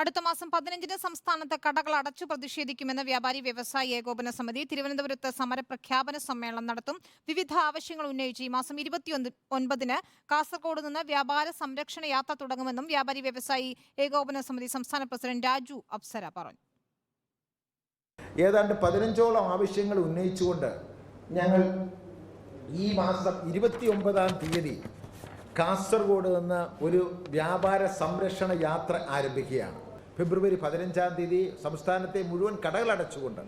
അടുത്ത മാസം പതിനഞ്ചിന് സംസ്ഥാനത്ത് കടകൾ അടച്ചു പ്രതിഷേധിക്കുമെന്ന് വ്യാപാരി വ്യവസായ ഏകോപന സമിതി തിരുവനന്തപുരത്ത് സമരപ്രഖ്യാപന സമ്മേളനം നടത്തും. വിവിധ ആവശ്യങ്ങൾ ഉന്നയിച്ച് ഈ മാസം ഇരുപത്തി ഒൻപതിന് കാസർഗോഡ് നിന്ന് വ്യാപാര സംരക്ഷണ യാത്ര തുടങ്ങുമെന്നും വ്യാപാരി വ്യവസായി ഏകോപന സമിതി സംസ്ഥാന പ്രസിഡന്റ് രാജു അപ്സര പറഞ്ഞു. ഏതാണ്ട് പതിനഞ്ചോളം ആവശ്യങ്ങൾ ഉന്നയിച്ചുകൊണ്ട് ഞങ്ങൾ ഈ മാസം ഇരുപത്തി ഒമ്പതാം തീയതി കാസർഗോഡ് നിന്ന് ഒരു വ്യാപാര സംരക്ഷണ യാത്ര ആരംഭിക്കുകയാണ്. ഫെബ്രുവരി പതിനഞ്ചാം തീയതി സംസ്ഥാനത്തെ മുഴുവൻ കടകൾ അടച്ചുകൊണ്ട്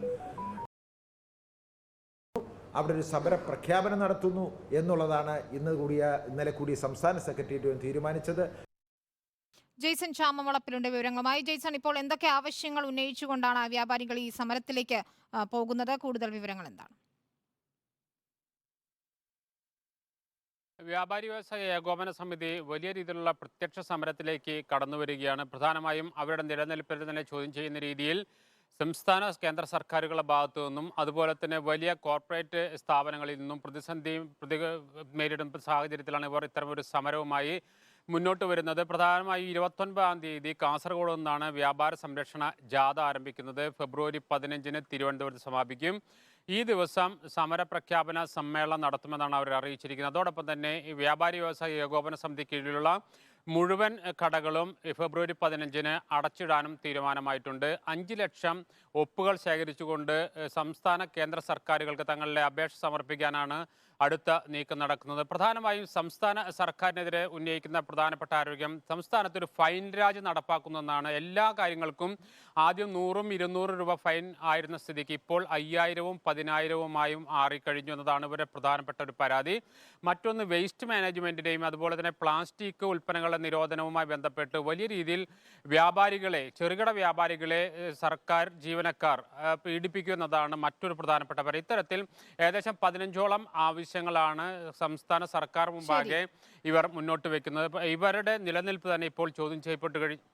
അവിടെ ഒരു സമര പ്രഖ്യാപനം നടത്തുന്നു എന്നുള്ളതാണ് ഇന്ന് കൂടിയ ഇന്നലെ കൂടിയ സംസ്ഥാന സെക്രട്ടേറിയറ്റ് തീരുമാനിച്ചത്. ജെയ്സൺ ചാമവളപ്പിലുണ്ട് വിവരങ്ങളുമായി. ജെയ്സൺ ഇപ്പോൾ എന്തൊക്കെ ആവശ്യങ്ങൾ ഉന്നയിച്ചുകൊണ്ടാണ് വ്യാപാരികൾ ഈ സമരത്തിലേക്ക് പോകുന്നത്? കൂടുതൽ വിവരങ്ങൾ എന്താണ്? വ്യാപാരി വ്യവസായ ഏകോപന സമിതി വലിയ രീതിയിലുള്ള പ്രത്യക്ഷ സമരത്തിലേക്ക് കടന്നു വരികയാണ്. പ്രധാനമായും അവരുടെ നിലനിൽപ്പിനെ തന്നെ ചോദ്യം ചെയ്യുന്ന രീതിയിൽ സംസ്ഥാന കേന്ദ്ര സർക്കാരുകളുടെ ഭാഗത്തു നിന്നും അതുപോലെ തന്നെ വലിയ കോർപ്പറേറ്റ് സ്ഥാപനങ്ങളിൽ നിന്നും പ്രതിസന്ധി പ്രതി നേരിടുന്ന സാഹചര്യത്തിലാണ് ഇവർ ഇത്തരമൊരു സമരവുമായി മുന്നോട്ട് വരുന്നത്. പ്രധാനമായും ഇരുപത്തൊൻപതാം തീയതി കാസർഗോഡ് നിന്നാണ് വ്യാപാര സംരക്ഷണ ജാഥ ആരംഭിക്കുന്നത്. ഫെബ്രുവരി പതിനഞ്ചിന് തിരുവനന്തപുരത്ത് സമാപിക്കും. ഈ ദിവസം സമരപ്രഖ്യാപന സമ്മേളനം നടത്തുമെന്നാണ് അവർ അറിയിച്ചിരിക്കുന്നത്. അതോടൊപ്പം തന്നെ വ്യാപാരി വ്യവസായ ഏകോപന സമിതി കീഴിലുള്ള മുഴുവൻ കടകളും ഫെബ്രുവരി പതിനഞ്ചിന് അടച്ചിടാനും തീരുമാനമായിട്ടുണ്ട്. അഞ്ച് ലക്ഷം ഒപ്പുകൾ ശേഖരിച്ചുകൊണ്ട് സംസ്ഥാന കേന്ദ്ര സർക്കാരുകൾക്ക് തങ്ങളുടെ അപേക്ഷ സമർപ്പിക്കാനാണ് അടുത്ത നീക്കം നടക്കുന്നത്. പ്രധാനമായും സംസ്ഥാന സർക്കാരിനെതിരെ ഉന്നയിക്കുന്ന പ്രധാനപ്പെട്ട ആരോഗ്യം സംസ്ഥാനത്ത് ഒരു ഫൈൻ രാജ് നടപ്പാക്കുന്നതെന്നാണ് എല്ലാ കാര്യങ്ങൾക്കും ആദ്യം നൂറും ഇരുന്നൂറ് രൂപ ഫൈൻ ആയിരുന്ന സ്ഥിതിക്ക് ഇപ്പോൾ അയ്യായിരവും പതിനായിരവുമായും ആറിക്കഴിഞ്ഞു എന്നതാണ് ഇവരുടെ പ്രധാനപ്പെട്ട ഒരു പരാതി. മറ്റൊന്ന് വേസ്റ്റ് മാനേജ്മെന്റിന്റെയും അതുപോലെ തന്നെ പ്ലാസ്റ്റിക് ഉൽപ്പന്നങ്ങളുടെ നിരോധനവുമായി ബന്ധപ്പെട്ട് വലിയ രീതിയിൽ വ്യാപാരികളെ ചെറുകിട വ്യാപാരികളെ സർക്കാർ ജീവനക്കാർ പീഡിപ്പിക്കുന്നതാണ് മറ്റൊരു പ്രധാനപ്പെട്ട പരാതി. ഇത്തരത്തിൽ ഏകദേശം പതിനഞ്ചോളം ആവശ്യങ്ങളാണ് സംസ്ഥാന സർക്കാർ മുമ്പാകെ ഇവർ മുന്നോട്ട് വെക്കുന്നത്. ഇവരുടെ നിലനിൽപ്പ് തന്നെ ഇപ്പോൾ ചോദ്യം ചെയ്യപ്പെട്ട് കഴിഞ്ഞു